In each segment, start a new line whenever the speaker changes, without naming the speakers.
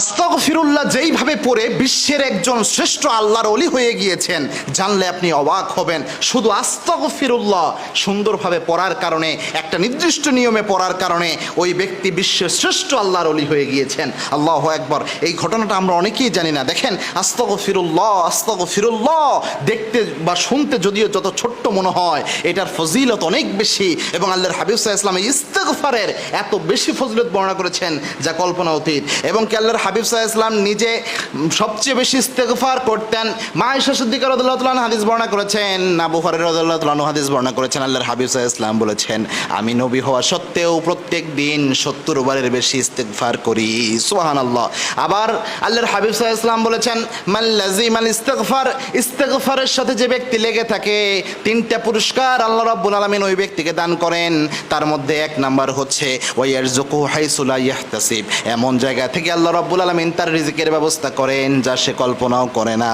আস্তক ফিরুল্লাহ যেইভাবে পড়ে, বিশ্বের একজন শ্রেষ্ঠ আল্লাহর অলি হয়ে গিয়েছেন, জানলে আপনি অবাক হবেন। শুধু আস্তক ফিরুল্লাহ সুন্দরভাবে পড়ার কারণে, একটা নির্দিষ্ট নিয়মে পড়ার কারণে, ওই ব্যক্তি বিশ্বের শ্রেষ্ঠ আল্লাহর অলি হয়ে গিয়েছেন। আল্লাহ একবার এই ঘটনাটা আমরা অনেকেই জানি না। দেখেন আস্তক ফিরুল্লাহ আস্তক ফিরুল্লাহ দেখতে বা শুনতে যদিও যত ছোট্ট মনে হয়, এটার ফজিলত অনেক বেশি। এবং আল্লাহর হাবিব সাহা ইসলাম ইস্তেগফারের এত বেশি ফজিলত বর্ণনা করেছেন, যা কল্পনা অতীত। এবং কি আল্লাহর হাবিব সাহা ইসলাম নিজে সবচেয়ে বেশি ইস্তেগফার করতেন মায়েশা সিদ্দিকা রদুল্লাহ হাদিস বর্ণনা করেছেন আবু হরের রদুল্লাহ হাদিস বর্ণনা করেছেন, আল্লাহর হাবিব সাহা ইসলাম বলেছেন, আমি নবী হওয়া সত্ত্বেও প্রত্যেক দিন সত্তর বারের বেশি ইস্তেগফার করি সুহান আল্লাহ আবার আল্লাহর হাবিব সাহা ইসলাম বলেছেন মাল্লাজিম আল ইস্তেগফার, ইস্তেগফারের সাথে যে ব্যক্তি লেগে থাকে, তিনটা পুরস্কার আল্লাহ রাব্বুল আলামিন ওই ব্যক্তিকে দান করেন, তার মধ্যে এক নাম্বার হচ্ছে ওয়াইয়ার ওয়াইয়ারজুকু হাইসুলা ইয়াহতাসিব। এমন জায়গা থেকে আল্লাহ রাব্বুল আলামিন তার রিজিকের ব্যবস্থা করেন, যা সে কল্পনাও করে না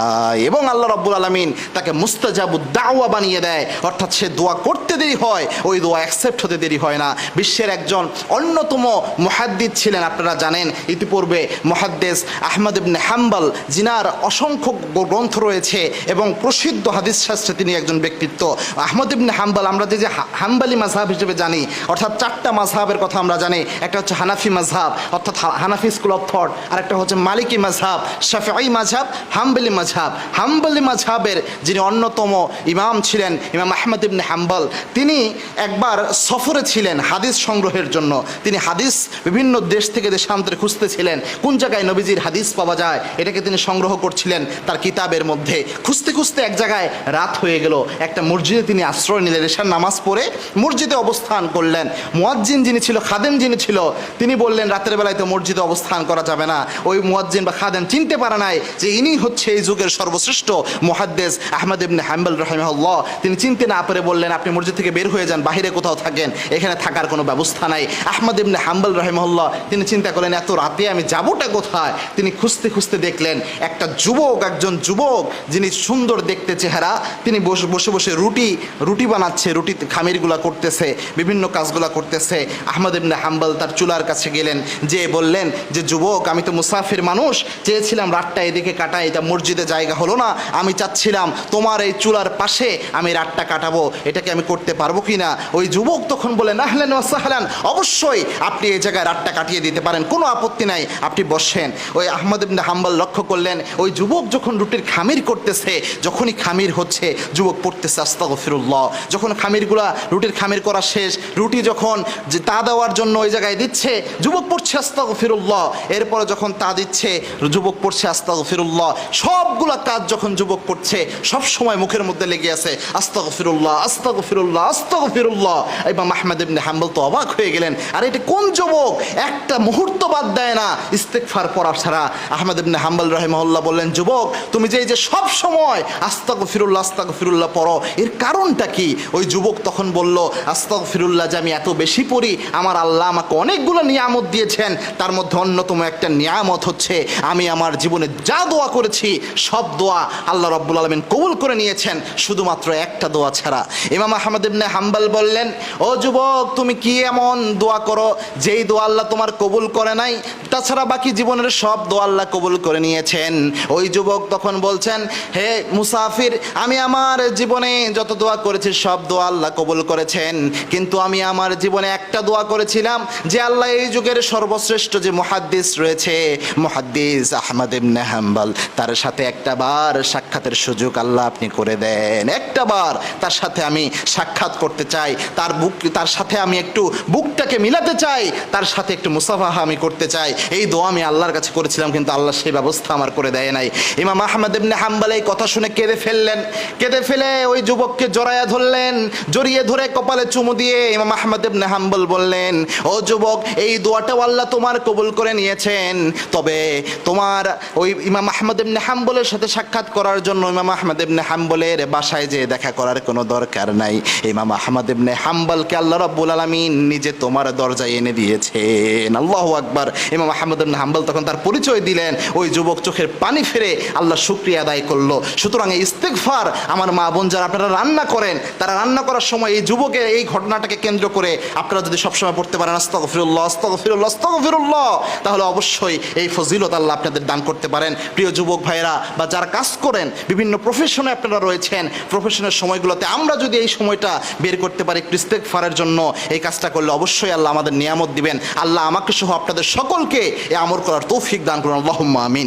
এবং আল্লাহ রাব্বুল আলামিন তাকে মুস্তাজাবুদ দাওয়া বানিয়ে দেয়। অর্থাৎ সে দোয়া করতে দেরি হয়, ওই দোয়া অ্যাকসেপ্ট হতে দেরি হয় না। বিশ্বের একজন অন্যতম মুহাদ্দিদ ছিলেন, আপনারা জানেন। ইতিপূর্বে মুহাদ্দিস আহমদ ইবনে হাম্বল জিনার অসংখ্য গ্রন্থ রয়েছে এবং প্রসিদ্ধ হাদিস শাস্ত্রে তিনি একজন ব্যক্তিত্ব। আহমদ ইবনে হাম্বল, আমরা যে যে হাম্বালি মাঝহাব হিসেবে জানি, অর্থাৎ চারটা মাঝহাবের কথা আমরা জানি। একটা হচ্ছে হানাফি মাঝহাব অর্থাৎ হানাফি স্কুল অফ থট আর একটা হচ্ছে মালিকি মাঝহাব শাফিআই মাঝহাব হাম্বলি মাঝহাব হাম্বলি মাঝহাবের যিনি অন্যতম ইমাম ছিলেন, ইমাম আহমদ ইবনে হাম্বল, তিনি একবার সফরে ছিলেন হাদিস সংগ্রহের জন্য। তিনি হাদিস বিভিন্ন দেশ থেকে দেশান্তরে খুঁজতেছিলেন। কোন জায়গায় নবীজির হাদিস পাওয়া যায়, এটাকে তিনি সংগ্রহ করছিলেন তার কিতাবের মধ্যে। খুঁজতে খুঁজতে এক জায়গায় রাত হয়ে গেল। একটা মসজিদে তিনি আশ্রয় নিলেন, এশার নামাজ পড়ে মসজিদে অবস্থান করলেন। মুয়াজ্জিন যিনি ছিল, খাদেম যিনি ছিল, তিনি বললেন, রাতের বেলায় তো মসজিদে অবস্থান করা যাবে না। ওই মুয়াজ্জিন বা খাদেম চিনতে পারে নাই যে ইনি হচ্ছে এই যুগের সর্বশ্রেষ্ঠ মুহাদ্দেস আহমদ ইবনে হাম্বল রহিমাহুল্লাহ। তিনি চিনতে না পারে বললেন, আপনি মসজিদ থেকে বের হয়ে যান বাইরে কোথাও থাকেন, এখানে থাকার কোনো ব্যবস্থা নাই। আহমদ ইবনে হাম্বল রহিমাহুল্লাহ, তিনি চিন্তা করলেন, এত রাতে আমি যাবোটা কোথায়? তিনি খুঁজতে খুঁজতে দেখলেন, একটা যুবক, একজন যুবক, যিনি সুন্দর দেখতে চেহারা, তিনি বসে বসে রুটি রুটি বানাচ্ছে, রুটি খামিরগুলা করতেছে, বিভিন্ন কাজগুলা করতেছে। আহমদ ইবনে হাম্বল তার চুলার কাছে গেলেন যে বললেন, যে যুবক, আমি তো মুসাফির মানুষ, চেয়েছিলাম রাতটা এদিকে কাটাই, এটা মসজিদে জায়গা হলো না। আমি চাচ্ছিলাম তোমার এই চুলার পাশে আমি রাতটা কাটাবো, এটাকে আমি করতে পারব কি না ওই যুবক তখন বলেন আহলেন ওয়াসাহলান অবশ্যই আপনি এই জায়গায় রাতটা কাটিয়ে দিতে পারেন, কোনো আপত্তি নাই, আপনি বসেন। ওই আহমদ ইবনে হাম্বল লক্ষ্য করলেন, ওই যুবক যখন রুটির খামির করতেছে, যখনই খামির হচ্ছে, যুবক পড়তেছে, আস্তাগফিরুল্লাহ, যখন খামিরগুলা রুটির খামির করা শেষ, রুটি যখন তা দেওয়ার জন্য ওই জায়গায় দিচ্ছে, যুবক পড়ছে, আস্তাগফিরুল্লাহ, এরপরে যখন তা দিচ্ছে, যুবক পড়ছে, আস্তাগফিরুল্লাহ, সবগুলা কাজ যখন যুবক করছে সব সময় মুখের মধ্যে লেগে আছে, আস্তাগফিরুল্লাহ আস্তাগফিরুল্লাহ আস্তাগফিরুল্লাহ। ইমাম আহমদ ইবনে হাম্বল তো অবাক হয়ে গেলেন, আর এটা কোন যুবক? একটা মুহূর্ত বাদ দেয় না। ইস্তেকফার পড়া ছাড়া আহমদ ইবনে হাম্বল রহিমহল্লা বললেন, যুবক, তুমি যে এই যে সব সময় আস্তাগ ফিরুল্লাহ আস্তাগ ফিরুল্লাহ পড়ো, এর কারণটা কি? ওই যুবক তখন বলল আস্তাগ ফিরুল্লাহ যে আমি এত বেশি পড়ি, আমার আল্লাহ আমাকে অনেকগুলো নিয়ামত দিয়েছেন, তার মধ্যে অন্যতম একটা নিয়ামত হচ্ছে, আমি আমার জীবনে যা দোয়া করেছি, সব দোয়া আল্লাহ রব্বুল আলমিন কবুল করে নিয়েছেন, শুধুমাত্র একটা দোয়া ছাড়া। ইমাম আহমদ ইবনে হাম্বাল বললেন, ও যুবক, তুমি কি এমন দোয়া করো, যেই দোয়া আল্লাহ তোমার কবুল করে নাই? তাছাড়া বাকি জীবনের সব দোয়া আল্লাহ কবুল করে নিয়েছেন। ওই যুবক তখন বলছেন, হে মুসাফির, আমি আমার জীবনে যত দোয়া করেছি, সব দোয়া আল্লাহ কবুল করেছেন। কিন্তু আমি আমার জীবনে একটা দোয়া করেছিলাম, যে আল্লাহ এই যুগের সর্বশ্রেষ্ঠ যে মুহাদ্দিস রয়েছে মুহাদ্দিস আহমদ ইবনে হাম্বল, তার সাথে একটা বার সাক্ষাতের সুযোগ আল্লাহ আপনি করে দেন। একটা বার তার সাথে আমি সাক্ষাৎ করতে চাই, তার বুক, তার সাথে আমি একটু বুকটাকে মিলাতে চাই, তার সাথে একটু মুসাফাহা আমি করতে চাই। এই দোয়া আমি আল্লাহর কাছে করেছিলাম, কিন্তু আল্লাহ সেই ব্যবস্থা আমার করে দেয় নাই। ইমাম আহমদ ইবনে হাম্বল এই কথা শুনে কেঁদে ফেললেন। কেঁদে ফেলে ওই যুবককে জড়ায়া ধরলেন, জড়িয়ে ধরে কপালে চুমু দিয়ে ইমাম আহমদ ইবনে হাম্বল বললেন, ও যুবক, এই দোয়াটাও আল্লাহ তোমার কবুল করে নিয়েছেন। তবে তোমার ওই ইমাম আহমদ ইবনে হাম্বলের সাথে সাক্ষাৎ করার জন্য ইমাম আহমদ ইবনে হাম্বলের বাসায় যে দেখা করার কোনো দরকার নাই। ইমাম আহমদ ইবনে হাম্বলকে আল্লাহ রাব্বুল আলামিন নিজে তোমার দরজায় এনে দিয়েছেন। আল্লাহু আকবার। ইমাম আহমদ ইবনে হাম্বল তখন তার পরিচয় দিলেন। ওই যুবক চোখের পানি ফেরে আল্লাহ শুক্রিয়া আদায় করল। সুতরাং এই ইস্তেগফার আমার মা বোন যারা আপনারা রান্না করেন, তারা রান্না করার সময় এই যুবকের এই ঘটনাটাকে কেন্দ্র করে আপনারা যদি সবসময় পড়তে পারেন, আস্তাগফিরুল্লাহ আস্তাগফিরুল্লাহ আস্তাগফিরুল্লাহ, তাহলে অবশ্যই এই ফজিলত আল্লাহ আপনাদের দান করতে পারেন। প্রিয় যুবক ভাইরা বা যারা কাজ করেন, বিভিন্ন প্রফেশনে আপনারা রয়েছেন প্রফেশনের সময়গুলোতে আমরা যদি এই সময়টা বের করতে পারি একটু ফারের জন্য, এই কাজটা করলে অবশ্যই আল্লাহ আমাদের নিয়ামত দিবেন। আল্লাহ আমাকে সহ আপনাদের সকলকে এ আমর করার তৌফিক দান করুন। আল্লাহ আমিন।